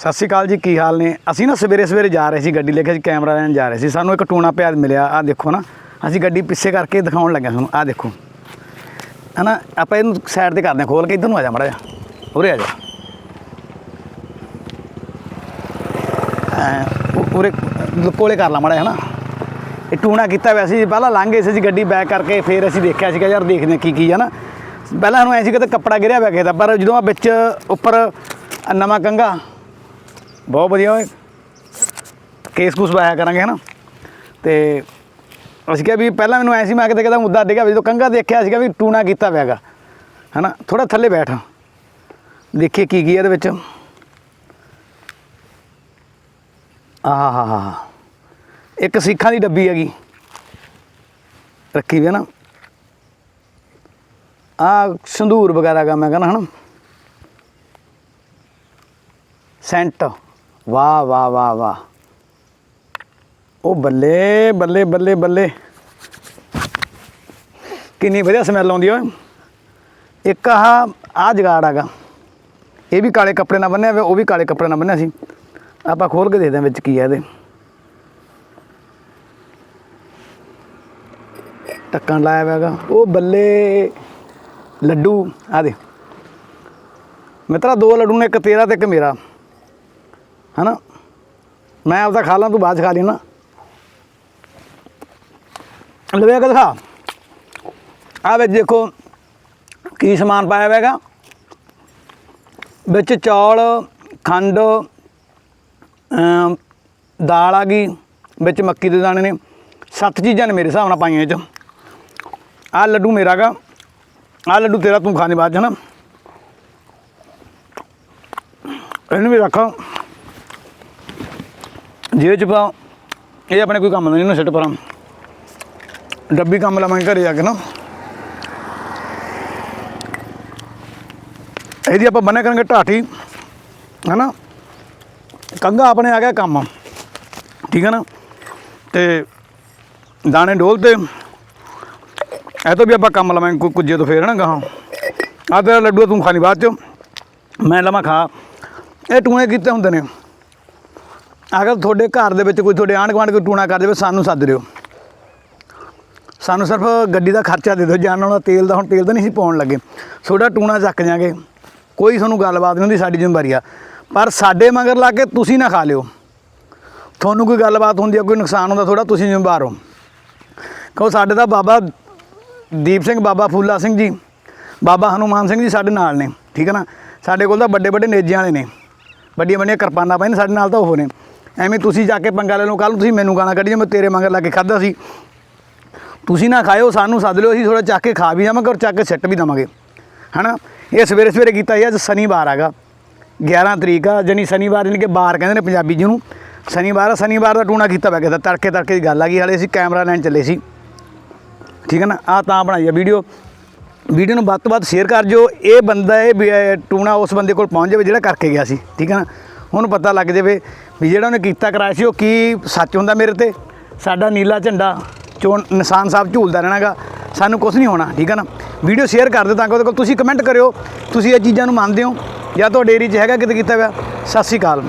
ਸਤਿ ਸ਼੍ਰੀ ਅਕਾਲ ਜੀ, ਕੀ ਹਾਲ ਨੇ? ਅਸੀਂ ਨਾ ਸਵੇਰੇ ਸਵੇਰੇ ਜਾ ਰਹੇ ਸੀ ਗੱਡੀ ਲੈ ਕੇ, ਅਸੀਂ ਕੈਮਰਾ ਲੈਣ ਜਾ ਰਹੇ ਸੀ। ਸਾਨੂੰ ਇੱਕ ਟੂਣਾ ਪਿਆ ਮਿਲਿਆ ਆ ਦੇਖੋ ਨਾ। ਅਸੀਂ ਗੱਡੀ ਪਿੱਛੇ ਕਰਕੇ ਦਿਖਾਉਣ ਲੱਗੇ ਤੁਹਾਨੂੰ ਆ ਦੇਖੋ। ਹਨਾ, ਆਪਾਂ ਇਹਨੂੰ ਸਾਈਡ ਤੇ ਕਰਦੇ ਹਾਂ ਖੋਲ ਕੇ ਇੱਧਰ ਨੂੰ ਆ ਜਾ ਮੜਾ ਜਾ ਉਰੇ ਆ ਜਾ। ਐਂ, ਉ- ਉਰੇ ਕੋਲੇ ਕਰ ਲਾ ਮੜਾ ਹਨਾ। ਇਹ ਟੂਣਾ ਕੀਤਾ ਹੋਇਆ ਸੀ, ਪਹਿਲਾਂ ਲੰਘ ਗਏ ਸੀ ਗੱਡੀ ਬੈਕ ਕਰਕੇ, ਫਿਰ ਅਸੀਂ ਦੇਖਿਆ ਸੀਗਾ, ਯਾਰ ਦੇਖਦੇ ਹਾਂ ਕੀ ਕੀ ਹੈ ਨਾ ਪਹਿਲਾਂ ਸਾਨੂੰ ਐਂ ਸੀ ਕਿ ਕੱਪੜਾ ਗਿਰਿਆ ਹੋਇਆ ਕਿਸੇ ਦਾ ਪਰ ਜਦੋਂ ਆ ਵਿੱਚ ਉੱਪਰ ਨਵਾਂ ਕੰਗਾ ਬਹੁਤ ਵਧੀਆ ਓਏ। ਕੇਸ ਕੁਸ ਪਾਇਆ ਕਰਾਂਗੇ, ਹਨਾ? ਤੇ ਅਸੀਂ ਕਿਹਾ ਵੀ ਪਹਿਲਾਂ ਮੈਨੂੰ ਐ ਸੀ, ਮੈਂ ਕਿਤੇ ਕਿਤੇ ਮੁੱਦਾ ਡਿੱਗਾ ਵੀ ਜਦੋਂ ਕੰਗਾ ਦੇਖਿਆ ਸੀਗਾ ਵੀ ਟੂਣਾ ਕੀਤਾ ਹੋਇਆਗਾ ਹਨਾ? ਥੋੜਾ ਥੱਲੇ ਬੈਠ। ਦੇਖੀਏ ਕੀ ਕੀ ਇਹਦੇ ਵਿੱਚ। ਆਹ ਹਾ ਇੱਕ ਸਿੱਖਾਂ ਦੀ ਡੱਬੀ ਹੈਗੀ। ਰੱਖੀ ਵੀ ਹੈ ਨਾ। ਆ ਸੰਧੂਰ ਵਗੈਰਾ ਦਾ ਮੈਂ ਕਹਿੰਦਾ, ਹਨਾ? ਸੈਂਟ। ਵਾਹ ਵਾਹ ਵਾਹ ਵਾਹ। ਉਹ ਬੱਲੇ ਬੱਲੇ ਬੱਲੇ ਬੱਲੇ। ਕਿੰਨੀ ਵਧੀਆ ਸਮੈਲ ਆਉਂਦੀ ਓਏ। ਇੱਕ ਆਹ ਆ ਜਗਾੜ ਹੈਗਾ ਇਹ ਵੀ ਕਾਲੇ ਕੱਪੜੇ ਨਾਲ ਬੰਨਿਆ ਹੋਇਆ ਉਹ ਵੀ ਕਾਲੇ ਕੱਪੜੇ ਨਾਲ ਬੰਨਿਆ ਸੀ। ਆਪਾਂ ਖੋਲ ਕੇ ਦੇਖਦੇ ਹਾਂ ਵਿੱਚ ਕੀ ਹੈ ਇਹਦੇ। ਟੱਕਣ ਲਾਇਆ ਹੋਇਆ ਉਹ ਬੱਲੇ ਲੱਡੂ ਆ ਦੇ ਮਿੱਤਰਾ, ਦੋ ਲੱਡੂ ਨੇ, ਇੱਕ ਤੇਰਾ ਤੇ ਇੱਕ ਮੇਰਾ। ਹਨਾ? ਮੈਂ ਆਪਦਾ ਖਾ ਲਾਂ, ਤੂੰ ਬਾਅਦ 'ਚ ਖਾ ਲਈ ਨਾ। ਲਵੇ ਕੇ ਦਿਖਾ। ਆ ਵਿੱਚ ਦੇਖੋ ਕੀ ਸਮਾਨ ਪਾਇਆ ਹੋਇਆ ਵਿੱਚ ਚੌਲ, ਖੰਡ ਦਾਲ ਆ ਗਈ, ਵਿੱਚ ਮੱਕੀ ਦੇ ਦਾਣੇ ਨੇ। ਸੱਤ ਚੀਜ਼ਾਂ ਨੇ ਮੇਰੇ ਹਿਸਾਬ ਨਾਲ ਪਾਈਆਂ ਇਹ 'ਚ। ਆ ਲੱਡੂ ਮੇਰਾ ਗਾ ਆ ਲੱਡੂ ਤੇਰਾ ਤੂੰ ਖਾਣੇ ਬਾਅਦ 'ਚ ਨਾ ਇਹਨੂੰ ਵੀ ਰੱਖ। ਜੇਬ ਚ ਪਾ ਇਹ ਆਪਣੇ ਕੋਈ ਕੰਮ ਨਹੀਂ ਨਾ ਸਿੱਟ ਪਰਾਂ। ਡੱਬੀ ਕੰਮ ਲਵਾਂਗੇ ਘਰੇ ਜਾ ਕੇ ਨਾ। ਇਹਦੀ ਆਪਾਂ ਬੰਨਿਆ ਕਰਾਂਗੇ ਢਾਠੀ ਹੈਨਾ? ਕੰਗਾ ਆਪਣੇ ਆ ਗਿਆ ਕੰਮ। ਠੀਕ ਹੈ ਨਾ? ਤੇ ਦਾਣੇ ਡੋਲ ਤੇ ਇਹ ਤੋਂ ਵੀ ਆਪਾਂ ਕੰਮ ਲਵਾਂਗੇ ਕੋਈ ਕੁਝੇ ਤੋਂ ਫੇਰ ਨਾ ਗਾਹਾਂ। ਆ ਤੇਰਾ ਲੱਡੂ ਤੂੰ ਖਾਣੀ ਬਾਅਦ ਚ। ਮੈਂ ਲਵਾਂ ਖਾ। ਇਹ ਟੂਣੇ ਕੀਤੇ ਹੁੰਦੇ ਨੇ। ਅਗਰ ਤੁਹਾਡੇ ਘਰ ਦੇ ਵਿੱਚ ਕੋਈ ਤੁਹਾਡੇ ਆਂਢ ਗੁਆਂਢ ਕੋਈ ਟੂਣਾ ਕਰ ਦੇਵੇ, ਸਾਨੂੰ ਸੱਦ ਦਿਓ। ਸਾਨੂੰ ਸਿਰਫ ਗੱਡੀ ਦਾ ਖਰਚਾ ਦੇ ਦਿਓ ਜਾਣ ਵਾਲਾ ਤੇਲ ਦਾ, ਹੁਣ ਤੇਲ ਤਾਂ ਨਹੀਂ ਸੀ ਪਾਉਣ ਲੱਗੇ। ਤੁਹਾਡਾ ਟੂਣਾ ਚੱਕ ਜਾਾਂਗੇ। ਕੋਈ ਤੁਹਾਨੂੰ ਗੱਲਬਾਤ ਨਹੀਂ ਹੁੰਦੀ, ਸਾਡੀ ਜ਼ਿੰਮੇਵਾਰੀ ਆ। ਪਰ ਸਾਡੇ ਮਗਰ ਲਾ ਕੇ ਤੁਸੀਂ ਨਾ ਖਾ ਲਿਓ। ਤੁਹਾਨੂੰ ਕੋਈ ਗੱਲਬਾਤ ਹੁੰਦੀ ਆ, ਕੋਈ ਨੁਕਸਾਨ ਹੁੰਦਾ ਥੋੜਾ ਤੁਸੀਂ ਜ਼ਿੰਮੇਵਾਰ ਹੋ। ਕਹੋ ਸਾਡੇ ਤਾਂ ਬਾਬਾ ਦੀਪ ਸਿੰਘ, ਬਾਬਾ ਫੂਲਾ ਸਿੰਘ ਜੀ, ਬਾਬਾ ਹਨੂਮਾਨ ਸਿੰਘ ਜੀ ਸਾਡੇ ਨਾਲ ਨੇ, ਠੀਕ ਹੈ ਨਾ? ਸਾਡੇ ਕੋਲ ਤਾਂ ਵੱਡੇ ਵੱਡੇ ਨੇਜਿਆਂ ਵਾਲੇ ਨੇ। ਵੱਡੀਆਂ ਵੱਡੀਆਂ ਕਿਰਪਾਨਾਂ ਪਾਈਆਂ ਸਾਡੇ ਨਾਲ ਤਾਂ ਉਹ ਨੇ। ਐਵੇਂ ਤੁਸੀਂ ਜਾ ਕੇ ਪੰਗਾ ਲੈ ਲਓ ਕੱਲ ਨੂੰ ਤੁਸੀਂ ਮੈਨੂੰ ਗਾਣਾ ਕੱਢੀ ਮੈਂ ਤੇਰੇ ਮਗਰ ਲਾ ਕੇ ਖਾਦਾ ਸੀ। ਤੁਸੀਂ ਨਾ ਖਾਇਓ ਸਾਨੂੰ ਸੱਦ ਲਿਓ ਅਸੀਂ ਥੋੜਾ ਚੱਕ ਕੇ ਖਾ ਵੀ ਜਾਵਾਂਗੇ ਔਰ ਚੱਕ ਕੇ ਸਿੱਟ ਵੀ ਦਵਾਂਗੇ। ਹਨਾ? ਇਹ ਸਵੇਰੇ ਸਵੇਰੇ ਕੀਤਾ ਜੀ ਅੱਜ ਸ਼ਨੀਵਾਰ ਹੈਗਾ। 11 ਤਰੀਕ ਆ ਜਾਣੀ ਸ਼ਨੀਵਾਰ ਜਾਣੀ ਕਿ ਬਾਰ ਕਹਿੰਦੇ ਨੇ ਪੰਜਾਬੀ ਜੀ ਨੂੰ ਸ਼ਨੀਵਾਰ ਆ ਸ਼ਨੀਵਾਰ ਦਾ ਟੂਣਾ ਕੀਤਾ ਪਿਆ ਕਿਤਾ ਤੜਕੇ ਤੜਕੇ ਦੀ ਗੱਲ ਆ ਗਈ ਹਾਲੇ ਅਸੀਂ ਕੈਮਰਾ ਲੈਣ ਚੱਲੇ ਸੀ। ਠੀਕ ਹੈ ਨਾ? ਆ ਤਾਂ ਬਣਾਈ ਆ ਵੀਡੀਓ। ਵੀਡੀਓ ਨੂੰ ਵੱਧ ਤੋਂ ਵੱਧ ਸ਼ੇਅਰ ਕਰ ਜੋ ਇਹ ਬੰਦਾ ਇਹ ਵੀ, ਇਹ ਟੂਣਾ ਉਸ ਬੰਦੇ ਕੋਲ ਪਹੁੰਚ ਜਾਵੇ ਜਿਹੜਾ ਕਰਕੇ ਗਿਆ ਸੀ। ਠੀਕ ਹੈ ਨਾ? ਉਹਨੂੰ ਪਤਾ ਲੱਗ ਜਾਵੇ ਵੀ ਜਿਹੜਾ ਉਹਨੇ ਕੀਤਾ ਕਰਾਇਆ ਸੀ ਉਹ ਕੀ ਸੱਚ ਹੁੰਦਾ ਮੇਰੇ ਤੇ। ਸਾਡਾ ਨੀਲਾ ਝੰਡਾ, ਚੋਣ ਨਿਸ਼ਾਨ ਸਾਹਿਬ ਝੂਲਦਾ ਰਹਿਣਾਗਾ। ਸਾਨੂੰ ਕੁਝ ਨਹੀਂ ਹੋਣਾ, ਠੀਕ ਹੈ ਨਾ? ਵੀਡੀਓ ਸ਼ੇਅਰ ਕਰ ਦਿਓ ਤਾਂ ਕਿ ਉਹਦੇ ਕੋਲ ਤੁਸੀਂ ਕਮੈਂਟ ਕਰਿਓ, ਤੁਸੀਂ ਇਹ ਚੀਜ਼ਾਂ ਨੂੰ ਮੰਨਦੇ ਹੋ ਜਾਂ ਤੁਹਾਡੇ ਏਰੀਆ 'ਚ ਹੈਗਾ ਕਿਤੇ ਕੀਤਾ ਹੋਇਆ? ਸਤਿ ਸ਼੍ਰੀ ਅਕਾਲ।